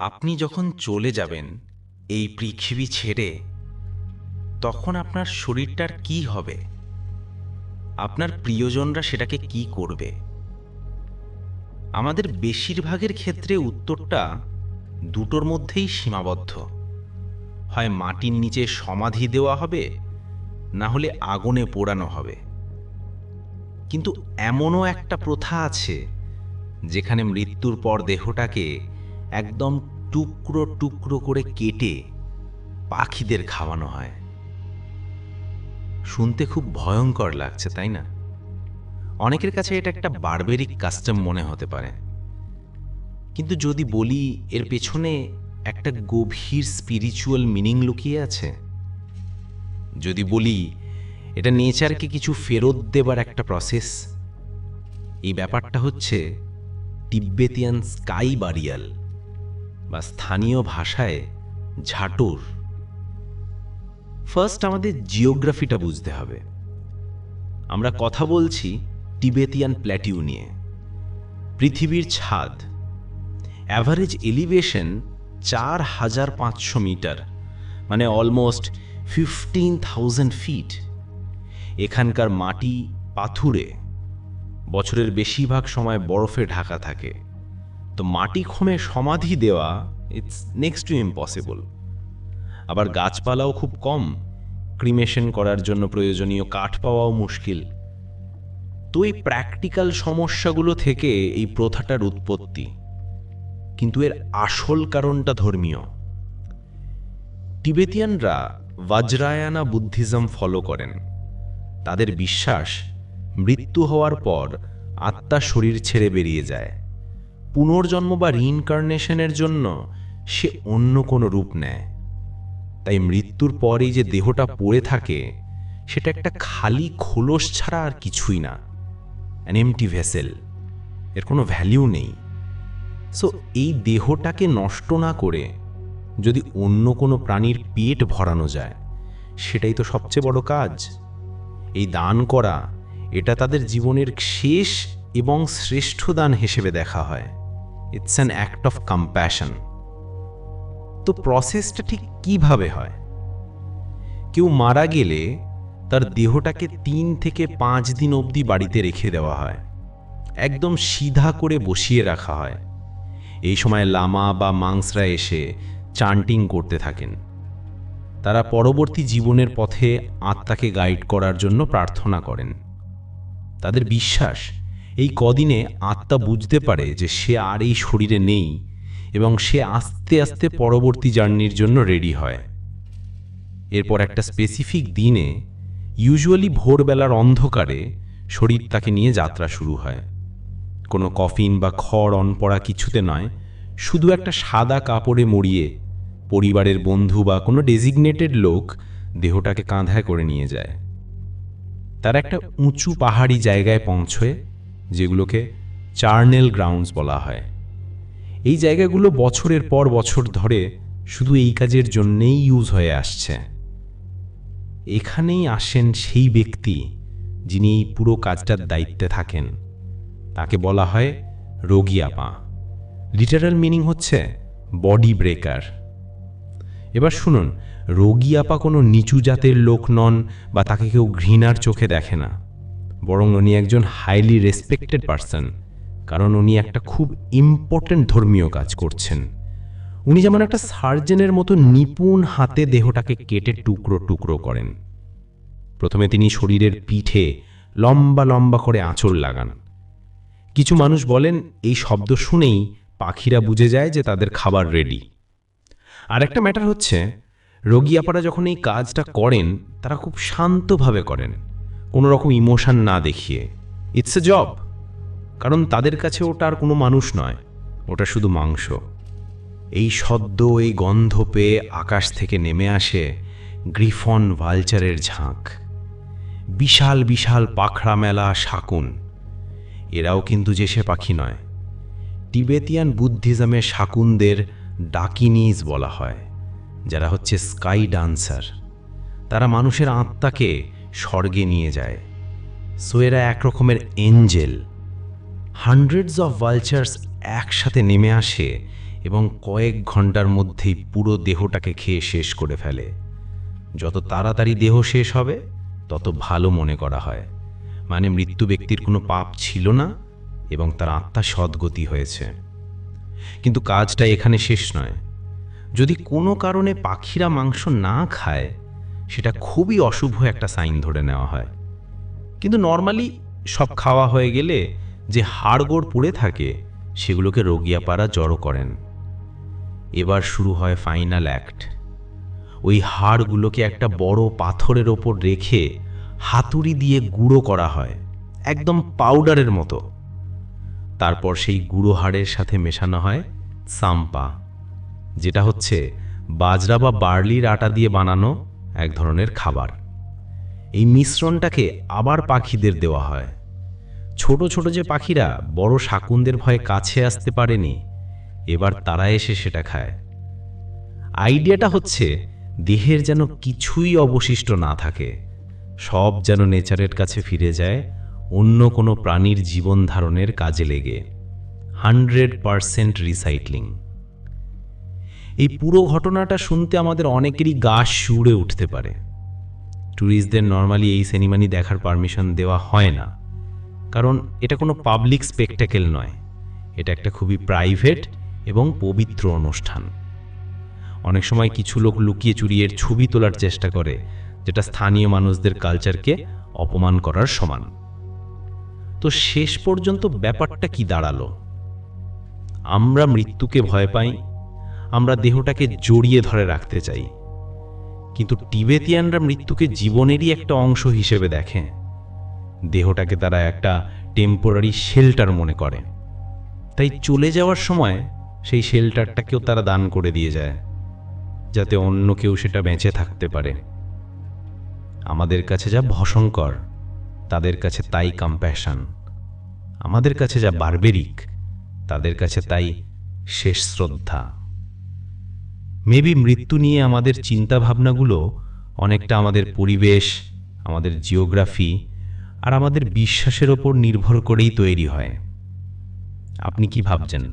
আপনি যখন চলে যাবেন এই পৃথিবী ছেড়ে, তখন আপনার শরীরটার কি হবে? আপনার প্রিয়জনরা সেটাকে কি করবে? আমাদের বেশিরভাগের ক্ষেত্রে উত্তরটা দুটোর মধ্যেই সীমাবদ্ধ। হয় মাটির নিচে সমাধি দেওয়া হবে, না হলে আগুনে পোড়ানো হবে। কিন্তু এমনও একটা প্রথা আছে, যেখানে মৃত্যুর পর দেহটাকে একদম টুকরো টুকরো করে কেটে পাখিদের খাওয়ানো হয়। শুনতে খুব ভয়ঙ্কর লাগছে, তাই না? অনেকের কাছে এটা একটা বারবেরিক কাস্টম মনে হতে পারে। কিন্তু যদি বলি, এর পেছনে একটা গভীর স্পিরিচুয়াল মিনিং লুকিয়ে আছে? যদি বলি, এটা নেচারকে কিছু ফেরত দেবার একটা প্রসেস এই ব্যাপারটা হচ্ছে তিব্বেতিয়ান স্কাই বারিয়াল। বা স্থানীয় ভাষায় ঝাটুর। ফার্স্ট আমাদের জিওগ্রাফিটা বুঝতে হবে। আমরা কথা বলছি টিবেতিয়ান প্ল্যাটিউ নিয়ে। পৃথিবীর ছাদ। অ্যাভারেজ এলিভেশন চার হাজার পাঁচশো মিটার মানে অলমোস্ট ফিফটিন থাউজেন্ড ফিট এখানকার মাটি পাথুরে। বছরের বেশিরভাগ সময় বরফে ঢাকা থাকে। তো মাটি ক্ষমে সমাধি দেওয়া ইটস নেক্সট টু ইম্পসিবল আবার গাছপালাও খুব কম। ক্রিমেশন করার জন্য প্রয়োজনীয় কাঠ পাওয়াও মুশকিল। তো এই প্র্যাকটিক্যাল সমস্যাগুলো থেকে এই প্রথাটার উৎপত্তি। কিন্তু এর আসল কারণটা ধর্মীয়। টিবেতিয়ানরা বজ্রায়ানা বুদ্ধিজম ফলো করেন। তাদের বিশ্বাস, মৃত্যু হওয়ার পর আত্মা শরীর ছেড়ে বেরিয়ে যায়। পুনর্জন্ম বা রিইনকার্নেশনের জন্য সে অন্য কোনো রূপ নেয়। তাই মৃত্যুর পরেই যে দেহটা পড়ে থাকে, সেটা একটা খালি খোলস ছাড়া আর কিছুই না। অ্যান এমটি ভেসেল এর কোনো ভ্যালিউ নেই। সো এই দেহটাকে নষ্ট না করে যদি অন্য কোনো প্রাণীর পেট ভরানো যায়, সেটাই তো সবচেয়ে বড় কাজ। এই দান করা, এটা তাদের জীবনের শেষ এবং শ্রেষ্ঠ দান হিসেবে দেখা হয়। It's an act of compassion তো প্রসেসটা ঠিক কীভাবে হয়? কেউ মারা গেলে তার দেহটাকে তিন থেকে পাঁচ দিন অবধি বাড়িতে রেখে দেওয়া হয়। একদম সিধা করে বসিয়ে রাখা হয়। এই সময় লামা বা মাংসরা এসে চান্টিং করতে থাকেন। তারা পরবর্তী জীবনের পথে আত্মাকে গাইড করার জন্য প্রার্থনা করেন। তাদের বিশ্বাস এই কদিনে আত্মা বুঝতে পারে যে সে আর এই শরীরে নেই এবং সে আস্তে আস্তে পরবর্তী জার্নির জন্য রেডি হয়। এরপর একটা স্পেসিফিক দিনে ইউজুয়ালি ভোরবেলার অন্ধকারে, শরীর তাকে নিয়ে যাত্রা শুরু হয়। কোনো কফিন বা খড় অন পড়া কিছুতে নয়, শুধু একটা সাদা কাপড়ে মরিয়ে পরিবারের বন্ধু বা কোনো ডেজিগনেটেড লোক দেহটাকে কাঁধায় করে নিয়ে যায়। তার একটা উঁচু পাহাড়ি জায়গায় পৌঁছয় যেগুলোকে চার্নেল গ্রাউন্ডস বলা হয়। এই জায়গাগুলো বছরের পর বছর ধরে শুধু এই কাজের জন্যেই ইউজ হয়ে আসছে। এখানেই আসেন সেই ব্যক্তি যিনি এই পুরো কাজটার দায়িত্বে থাকেন। তাকে বলা হয় রোগিয়াপা লিটারাল মিনিং হচ্ছে বডি ব্রেকার। এবার শুনুন রোগিয়াপা কোনো নিচু জাতের লোক নন বা তাকে কেউ ঘৃণার চোখে দেখে না। বরং উনি একজন হাইলি রেসপেক্টেড পারসন কারণ উনি একটা খুব ইম্পর্ট্যান্ট ধর্মীয় কাজ করছেন। উনি যেমন একটা সার্জেনের মতো নিপুণ হাতে দেহটাকে কেটে টুকরো টুকরো করেন। প্রথমে তিনি শরীরের পিঠে লম্বা লম্বা করে আঁচড় লাগান। কিছু মানুষ বলেন, এই শব্দ শুনেই পাখিরা বুঝে যায় যে তাদের খাবার রেডি আর একটা ম্যাটার হচ্ছে রোগিয়াপারা যখন এই কাজটা করেন, তারা খুব শান্তভাবে করেন। কোনো রকম ইমোশন না দেখিয়ে। ইটস এ জব কারণ তাদের কাছে ওটা আর কোনো মানুষ নয়। ওটা শুধু মাংস। এই সদ্য এই গন্ধ পেয়ে আকাশ থেকে নেমে আসে গ্রিফন ভালচারের ঝাঁক। বিশাল বিশাল পাখড়া মেলা শাকুন। এরাও কিন্তু যে সে পাখি নয়। টিবেতিয়ান বুদ্ধিজমে শাকুনদের ডাকিনিজ বলা হয়, যারা হচ্ছে স্কাই ডান্সার। তারা মানুষের আত্মাকে স্বর্গে নিয়ে যায়। সো এরা এক রকমের এঞ্জেল। হান্ড্রেডস অফ ভালচার্স একসাথে নেমে আসে এবং কয়েক ঘণ্টার মধ্যেই পুরো দেহটাকে খেয়ে শেষ করে ফেলে। যত তাড়াতাড়ি দেহ শেষ হবে, তত ভালো মনে করা হয়। মানে মৃত্যু ব্যক্তির কোনো পাপ ছিল না এবং তার আত্মা সদ্গতি হয়েছে। কিন্তু কাজটা এখানে শেষ নয়। যদি কোনো কারণে পাখিরা মাংস না খায় সেটা খুবই অশুভ একটা সাইন ধরে নেওয়া হয়। কিন্তু নর্মালি সব খাওয়া হয়ে গেলে যে হাড়গোড় পড়ে থাকে, সেগুলোকে রোগিয়াপাড়া জড়ো করেন। এবার শুরু হয় ফাইনাল অ্যাক্ট। ওই হাড়গুলোকে একটা বড় পাথরের ওপর রেখে হাতুড়ি দিয়ে গুঁড়ো করা হয়, একদম পাউডারের মতো। তারপর সেই গুঁড়ো হাড়ের সাথে মেশানো হয় সাম্পা, যেটা হচ্ছে বাজরা বা বার্লির আটা দিয়ে বানানো এক ধরনের খাবার। এই মিশ্রণটাকে আবার পাখিদের দেওয়া হয়। ছোট ছোট যে পাখিরা বড় শাকুনদের ভয়ে কাছে আসতে পারেনি, এবার তারা এসে সেটা খায়। আইডিয়াটা হচ্ছে দেহের যেন কিছুই অবশিষ্ট না থাকে। সব যেন নেচারের কাছে ফিরে যায়, অন্য কোনো প্রাণীর জীবন ধারণের কাজে লেগে। Hundred percent recycling. এই পুরো ঘটনাটা শুনতে আমাদের অনেকেরই গা শিউড়ে উঠতে পারে। ট্যুরিস্টদের নর্মালি এই সিনেমানি দেখার পারমিশন দেওয়া হয় না। কারণ এটা কোনো পাবলিক স্পেকটাকেল নয়। এটা একটা খুবই প্রাইভেট এবং পবিত্র অনুষ্ঠান। অনেক সময় কিছু লোক লুকিয়ে চুরিয়ে ছবি তোলার চেষ্টা করে, যেটা স্থানীয় মানুষদের কালচারকে অপমান করার সমান। তো শেষ পর্যন্ত ব্যাপারটা কি দাঁড়াল? আমরা মৃত্যুকে ভয় পাই আমরা দেহটাকে জড়িয়ে ধরে রাখতে চাই। কিন্তু টিবেতিয়ানরা মৃত্যুকে জীবনেরই একটা অংশ হিসেবে দেখে। দেহটাকে তারা একটা টেম্পোরারি শেল্টার মনে করে। তাই চলে যাওয়ার সময় সেই শেল্টারটাকেও তারা দান করে দিয়ে যায়, যাতে অন্য কেউ সেটা বেঁচে থাকতে পারে। আমাদের কাছে যা ভসঙ্কর তাদের কাছে তাই কম্প্যাশন আমাদের কাছে যা বারবেরিক তাদের কাছে তাই শেষ শ্রদ্ধা। মেবি মৃত্যু নিয়ে আমাদের চিন্তাভাবনাগুলো অনেকটা আমাদের পরিবেশ, আমাদের জিওগ্রাফি আর আমাদের বিশ্বাসের ওপর নির্ভর করেই তৈরি হয়। আপনি কি ভাবছেন?